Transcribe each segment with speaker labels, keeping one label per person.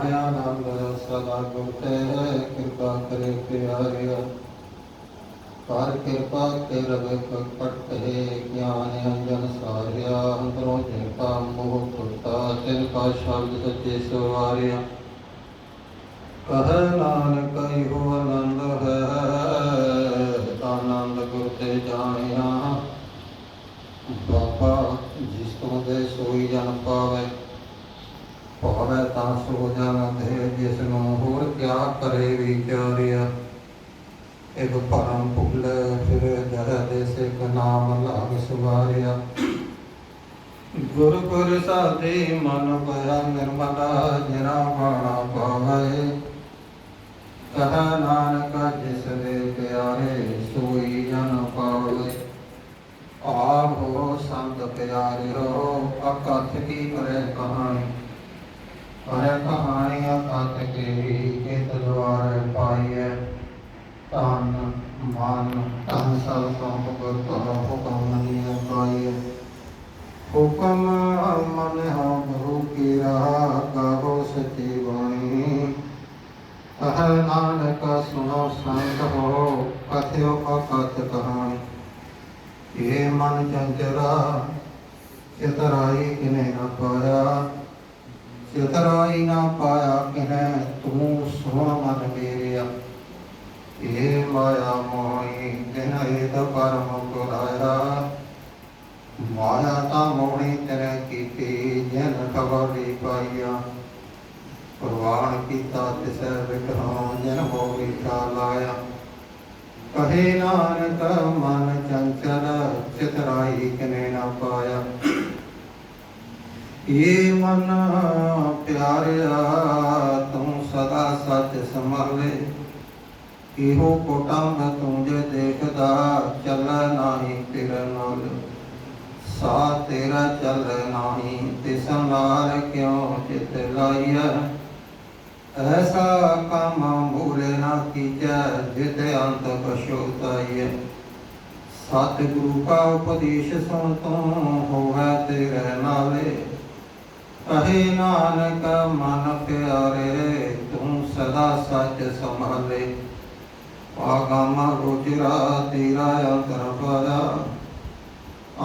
Speaker 1: ਜਾਣਿਆ ਆਨੰਦ ਸਦਾ ਗੁਰਤੇ ਕਿਰਪਾ ਕਰੇ ਪਿਆਰਿਆ ਕਰ ਕਿਰਪਾ ਕੇ ਰਵੇ ਕਪਟ ਹੈ ਗਿਆਨ ਅੰਜਨ ਸਾਰਿਆ। ਅੰਦਰੋਂ ਜਿਨ ਮੋਹ ਟੁੱਟਾ ਤਿਨ ਕਾ ਸ਼ਬਦ ਸੱਚੇ ਸਵਾਰਿਆ। ਕਹ ਨਾਨਕ, ਇਹੋ ਆਨੰਦ ਹੈ ਆਨੰਦ ਗੁਰ ਤੇ ਜਾਣਿਆ ਬਾਬਾ ਜਿਸ ਤੋਂ ਦੇ ਸੋਈ ਜਨ ਪਾਵੇ ਭਾਵੇਂ ਤਾਂ ਸੋ ਜਨ ਦੇ ਜਿਸ ਨੂੰ ਹੋਰ ਕਿਆ ਕਰੇ ਵਿਚਾਰਿਆ ਇੱਕ ਭਰਮ ਭੁੱਲ ਫਿਰ ਜਹ ਦੇ ਨਾਮ ਲਾਗ ਸੁਵਾਰਿਆ। ਗੁਰ ਗੁਰ ਮਨ ਪਿਆ ਨਿਰਮਲਾ ਜਨਾ ਬਾਣਾ ਪਾਵੇ। ਕਹ ਨਾਨਕ, ਜਿਸ ਦੇ ਪਿਆਰੇ ਸੋਈ ਜਨ ਪਾਵੇ। ਆਪ ਹੋ ਸੰਤ ਪਿਆਰੇ ਹੋ ਅਕਥ ਕੀ ਕਰੇ ਕਹਾਣੀ। ਕਰੇ ਕਹਾਣੀ ਅਕਥ ਕੀ ਕਿਤ ਦਵਾਰ ਪਾਈਐ। ਤਨ ਮਨ ਤਨ ਸਭ ਸੰਪ ਗੁਰ ਹੁਕਮ ਨਹੀਂ ਪਾਈਐ ਹੁਕਮ ਮਨ ਹੋ ਗੁਰੂ ਕੀ ਰਾਹ ਗਾਵੋ ਸਚੀ ਬਾਣੀ ਕਹ ਨਾਨਕ ਸੁਨੋ ਸੰਤ ਹੋ ਕਥਿਓ ਅਕਥ ਕਹਾਣੀ ਇਹ ਮਨ ਚੰਚਲਾ ਚਤਰਾਈ ਕਿਨੇ ਨਾ ਪਾਇਆ ਚਤਰਾਈ ਨਾ ਪਾਇਆ ਕਿਨੇ ਤੂੰ ਸੁਣ ਮਨ ਮੇਰਿਆ। ਇਹ ਮਾਇਆ ਮੋਹੀ ਦਿਨ ਇਹ ਤਾਂ ਕੁਰਾਇਆ ਮਾਇਆ ਤਾਂ ਮੋਹਣੀ ਤੇਰੇ ਕੀਤੀ, ਜਨ ਖਬਰੀ ਪਾਈਆ। ਪ੍ਰਵਾਨ ਕੀਤਾ ਤਿਸੈ ਵਿਖਾਉ ਜਨ ਮੋਹੀ ਕਾ ਲਾਇਆ। ਕਹੇ ਨਾਨਕ, ਮਨ ਚੰਚਲ, ਚਤਰਾਈ ਕਨੇ ਨਾ ਪਾਇਆ। ਏ ਮਨ ਪਿਆਰਿਆ, ਤੂੰ ਸਦਾ ਸੱਚ ਸੰਭਾਲੇ ਇਹੋ ਕੋਟੰਗ ਤੂੰ ਦੇਖਦਾ, ਚੱਲ ਨਾਹੀ ਤੇਰਾ ਨਾਲ ਸਾ ਤੇਰਾ ਚੱਲ ਨਾਹੀ ਤਿਸ ਨਾਰ ਕਿਉ ਚਿਤ ਲਾਈਐ? ਐਸਾ ਕੰਮ ਭੂਲੇ ਨਾ ਕੀਜੈ, ਜਿਤ ਅੰਤ ਪਛੋਤਾਈਐ। ਸਤ ਗੁਰੂ ਕਾ ਉਪਦੇਸ਼ ਸੁਣ ਤੂੰ, ਹੋਵੇ ਤੇਰੇ ਨਾਲੇ। ਕਹੇ ਨਾਨਕ ਮਨ ਪਿਆਰੇ, ਤੂੰ ਸਦਾ ਸੱਚ ਸੰਭਾਲੇ। ਆਗਮ ਗੁਜਰਾ ਤੇਰਾ ਅੰਤਰ ਪਾਇਆ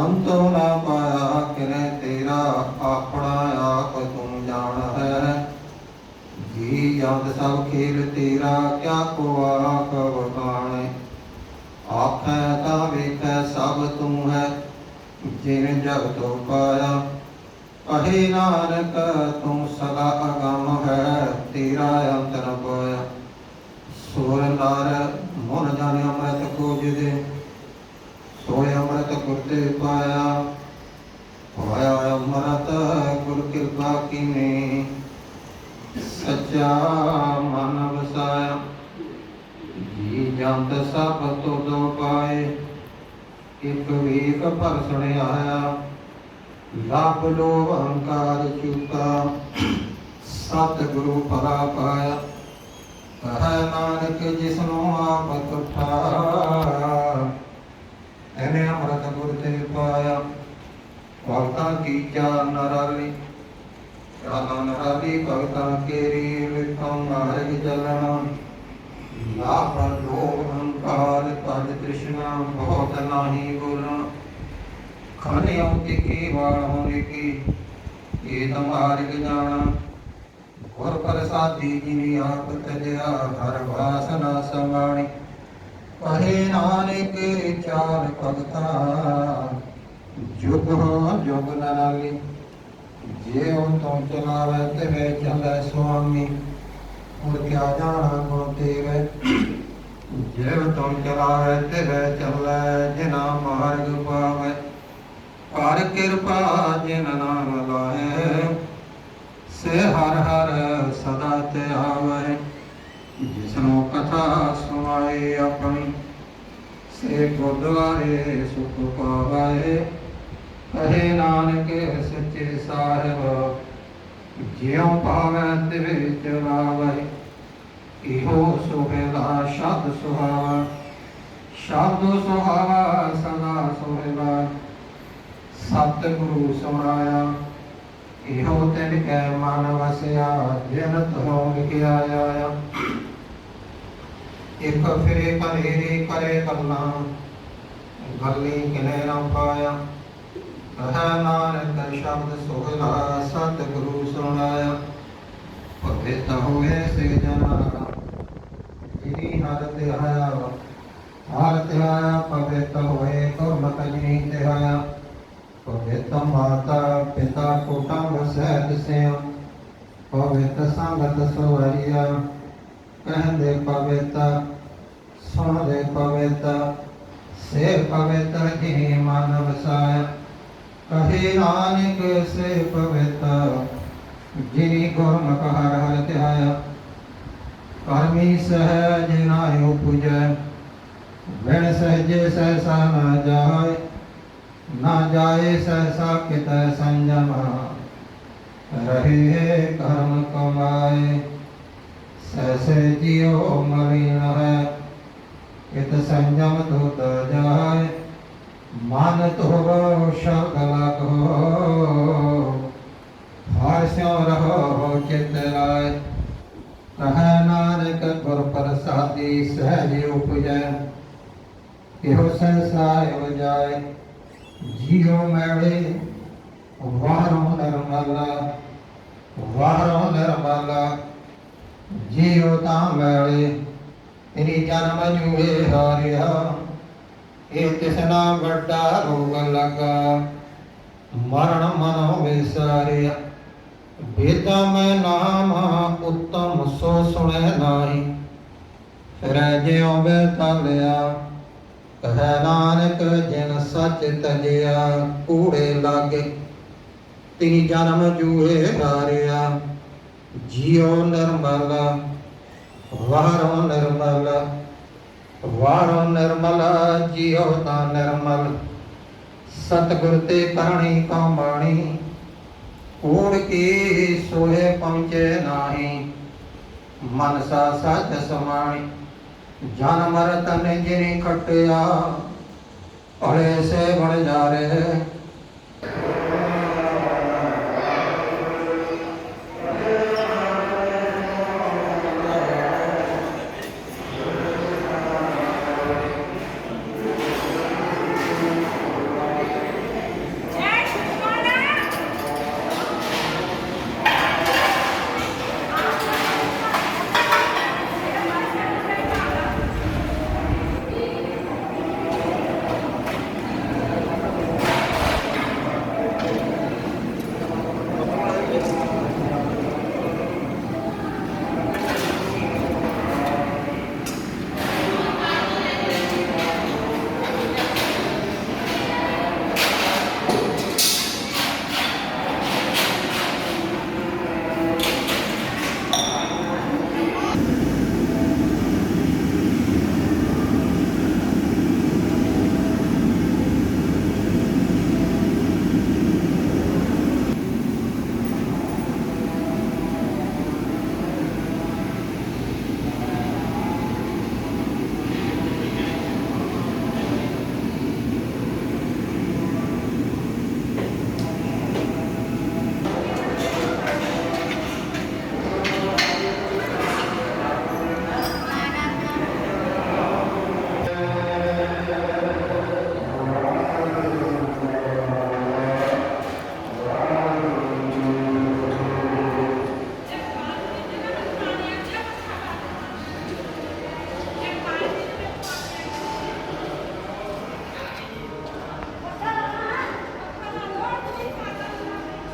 Speaker 1: ਅੰਤੋ ਨਾ ਪਾਇਆ ਕਿਨੇ ਤੇਰਾ, ਆਪਣਾ ਆਪ ਤੂੰ ਜਾਣ ਹੈ। ਜੀ ਜਦ ਸਭ ਖੇਲ ਤੇਰਾ, ਕਿਆ ਕੋ ਆਖ ਵਖਾਣੇ ਆਖੈ ਤਾਂ ਵੇਖੈ ਸਭ ਤੂੰ ਹੈ, ਜਿਨ ਜਗਤੋ ਪਾਇਆ। ਕਹੇ ਨਾਨਕ, ਤੂੰ ਸਦਾ ਅਗੰਮ ਹੈ, ਤੇਰਾ ਅੰਤਰ ਪਾਇਆ। ਸੋਰ ਨਾਰ ਮਨ ਜਾਣੇ ਅੰਮ੍ਰਿਤ ਖੋਜ ਦੇ ਸੋਇ ਅੰਮ੍ਰਿਤ ਗੁਰਤੇ ਪਾਇਆ ਪਾਇਆ ਅੰਮ੍ਰਿਤ ਗੁਰ ਕਿਰਪਾ ਕੀਨੇ। ਸੱਚਾ ਮਨ ਵਸਾਇਆ, ਜੀ ਜੰਤ ਸਭ ਤੁਧ ਪਾਏ। ਇਕ ਵੇਖ ਭਰ ਸੁਣਿਆ ਲੱਭ ਲੋਭ ਅਹੰਕਾਰ ਚੁਕਾ ਸਤ ਗੁਰੂ ਪਰਾ ਪਾਇਆ ਕਹ ਨਾਨਕ ਜਿਸ ਨੂੰ ਆਪ ਤੁਠਾ ਐਨੇ ਅੰਮ੍ਰਿਤ ਗੁਰ ਤੇ ਪਾਇਆ। ਭਗਤਾਂ ਕੀ ਚਾਰ ਨਰਾਲੀ ਰਾਤਾਂ ਨਰਾਲੀ ਭਗਤਾਂ ਕੇਰੀ ਵਿਖਾਂ ਮਾਰਗ ਚੱਲਣਾ ਲਾਭ ਲੋਭ ਅਹੰਕਾਰ ਤਦ ਤ੍ਰਿਸ਼ਨਾ, ਬਹੁਤ ਨਾਹੀ ਬੋਲਣਾ। ਖਾਣੇ ਆਉਂਦੇ ਕੀ ਵਾਲ ਹੋਣੇ ਕੀ ਇਹ ਤਮਾਰਗ ਜਾਣਾ। ਗੁਰ ਪ੍ਰਸਾਦੀ ਜਿਨੀ ਆਪ ਤਜਿਆ ਹਰ ਵਾਸਨਾ ਸਮਾਣੀ। ਕਹੇ ਨਾਨਕ, ਚਾਰ ਭਗਤਾ, ਜੁਗ ਜੁਗ ਨਾਲੀ ਜੇ ਉਹ ਤੋਂ ਚਲਾਵੇ ਤੇ ਵੇ ਚੱਲੇ ਸੁਆਮੀ। ਮੁੜ ਕਿਆ ਜਾਣਾ ਗੁਣ ਤੇਰੇ? ਜੇ ਉਹ ਤੋਂ ਚਲਾਵੇ ਤੇ ਵੇ ਚੱਲੇ ਜਿਨਾ ਮਾਰਗ ਪਾਵੇ। ਕਰ ਕਿਰਪਾ ਜਿਨ ਨਾਮ ਲਾਏ ਸੇ ਹਰ ਹਰ ਸਦਾ ਤੇ ਆਵੇ ਜਿਸਨੂੰ ਕਥਾ ਸੁਣਾਏ ਆਪਣੀ, ਸੇ ਗੁਰਦੁਆਰੇ ਸੁਖ ਪਾਵੇ ਕਹੇ ਨਾਨਕ ਸੱਚੇ ਸਾਹਿਬ, ਜਿਉ ਪਾਵੈ ਤਿਵੇਂ ਚਲਾਵੇ ਇਹੋ ਸੁਹੇਲਾ ਸ਼ਬਦ ਸੁਹਾਵਾ ਸ਼ਬਦ ਸੁਹਾਵਾ ਸਦਾ ਸੁਹੇਲਾ ਸਤ ਗੁਰੂ ਸੁਣਾਇਆ। ਇਹੋ ਤਿਨ ਕੈ ਮਨ ਵਸਿਆ ਜਿਨ ਤੋ ਲਿਖਿਆ ਆਇਆ ਇਕ ਫਿਰੇ ਕਲੇਰੇ ਕਰੇ ਗੱਲਾਂ ਗੱਲੀ ਕਿਨੇ ਨਾ ਪਾਇਆ ਕਹੈ ਨਾਨਕ ਸ਼ਬਦ ਸੁਹਲਾ ਸਤ ਗੁਰੂ ਸੁਣਾਇਆ ਪਵਿੱਤ ਹੋਏ ਸੇ ਜਨਾ ਜਿਨੀ ਹਰ ਧਿਆਇਆ ਹਰ ਧਿਆਇਆ ਪਵਿੱਤ ਹੋਏ ਗੁਰਮਤਿ ਜਿਨੀ ਧਿਆਇਆ ਪਵਿੱਤ ਮਾਤਾ ਪਿਤਾ ਕੁਟੰਬ ਸਹਿਤ ਸਿਉ ਪਵਿੱਤ ਸੰਗਤ ਸਵਰੀਆ, ਕਹਿੰਦੇ ਪਵਿੱਤ ਸੁਣਦੇ ਪਵਿੱਤ ਸੇ ਪਵਿੱਤ ਜਿਨੀ ਮਨ ਵਸਾਇਆ। ਕਹੇ ਨਾਨਕ ਸੇ ਪਵਿੱਤ ਜਿਨੀ ਗੁਰਮੁਖ ਹਰ ਹਰ ਧਿਆਇਆ। ਕਰਮੀ ਸਹਿਜ ਨਾਇ ਉਪਜੈ, ਬਿਨ ਸਹਜੇ ਸਹਿਸਾ ਨਾ ਜਾਏ ਨਾ ਜਾਏ ਸਹਿਸਾ ਕਿਤੈ ਸੰਜਮ। ਰਹੇ ਕਰਮ ਕਮਾਏ, ਸਹਿਸੇ ਜਿਉ ਮਰੀ ਨ ਹੈ, ਕਿਤ ਸੰਜਮ ਤੁਤ ਜਾਏ, ਮਨ ਤੋਰੋ ਸ਼ਬਦ ਲਗੋ ਹਰ ਸਿਉ ਰਹੋ ਚਿਤ ਲਾਇ ਕਹੈ ਨਾਨਕ ਗੁਰ ਪ੍ਰਸਾਦੀ ਸਹਿਜ ਉਪਜੈ। ਇਹੋ ਸੰਸਾਰ ਵਜਾਏ ਜੀਉ ਮੈਲੇ ਵਾਰੋ ਨਰਮਲਾ ਵਾਰੋ ਜੀਉ ਤਾਂ ਮੈਲੇ ਤੇਰੀ ਜਨਮ ਜੂਏ ਹਾਰਿਆ। ਇਹ ਤਿਸਨਾ ਵੱਡਾ ਰੋਗ ਲਗਾ, ਮਰਨ ਮਨੋ ਵਿਸਾਰਿਆ। ਬੇਦਾ ਮੈਂ ਨਾਮ ਉਤਮ ਸੋ ਸੁਣੈ ਨਾਹੀ। ਫਿਰ ਜਿਉ ਬੇ ਤਲਿਆ, ਕਹੈ ਨਾਨਕ ਜਿਨ ਸੱਚ ਤਜਿਆ, ਕੂੜੇ ਲਾਗੇ। ਤਿਨੀ ਜਨਮ ਜੂਏ ਹਾਰਿਆ ਜੀਉ ਨਿਰਮਲ ਵਾਰੋ ਨਿਰਮਲ ਵਾਰੋ ਨਿਰਮਲ ਜੀਉ ਤਾਂ ਨਿਰਮਲ ਸਤਿਗੁਰ ਤੇ ਕਰਣੀ ਕਉ ਬਾਣੀ ਕੂੜ ਕੀ ਸੋਹੇ ਪਹੁੰਚੇ ਨਾਹੀ ਮਨਸਾ ਸੱਚ ਸਮਾਣੀ ਜਨ ਮਰ ਤਨ ਜਿਨੀ ਖਟਿਆ ਭਲੇ ਸੇ ਬਣ ਜਾਰੇ